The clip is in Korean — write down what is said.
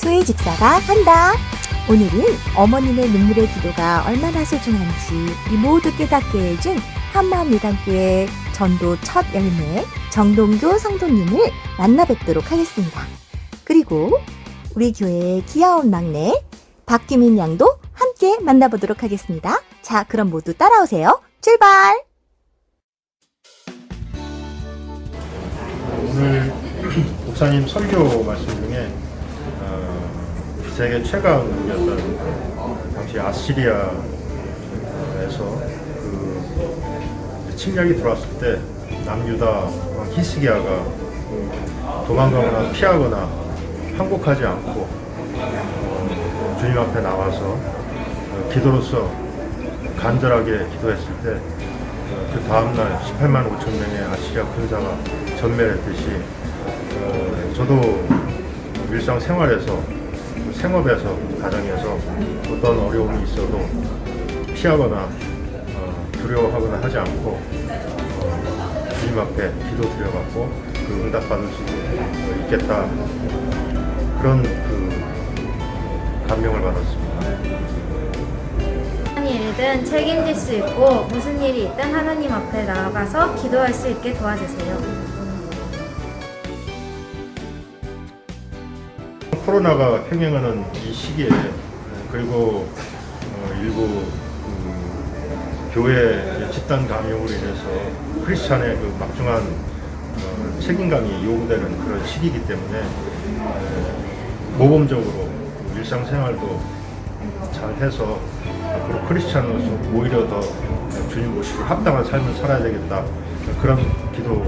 수의 집사가 한다. 오늘은 어머님의 눈물의 기도가 얼마나 소중한지 이 모두 깨닫게 해준 한마음 예단교회 전도 첫 열매 정동교 성도님을 만나 뵙도록 하겠습니다. 그리고 우리 교회의 귀여운 막내 박규민 양도 함께 만나보도록 하겠습니다. 자, 그럼 모두 따라오세요. 출발! 오늘 목사님 설교 말씀 중에 어, 세계 최강이었던 당시 아시리아에서 그 침략이 들어왔을 때 남유다 히스기야가 도망가거나 피하거나 항복하지 않고 어, 주님 앞에 나와서 어, 기도로서 간절하게 기도했을 때 그 다음날 18만 5천 명의 아시리아 군사가 전멸했듯이 어, 저도 일상 생활에서 생업에서 가정에서 어떤 어려움이 있어도 피하거나 어, 두려워하거나 하지 않고 어, 주님 앞에 기도 드려갖고 그 응답 받을 수 어, 있겠다 그런 그 감명을 받았습니다. 일이든 책임질 수 있고 무슨 일이 있든 하나님 앞에 나아가서 기도할 수 있게 도와주세요. 코로나가 횡행하는 이 시기에 그리고 어, 일부 그 교회 집단 감염으로 인해서 크리스찬의 그 막중한 어, 책임감이 요구되는 그런 시기이기 때문에 어, 모범적으로 일상생활도 잘 해서 앞으로 크리스찬으로서 오히려 더 주님 모시고 합당한 삶을 살아야 되겠다. 그런 기도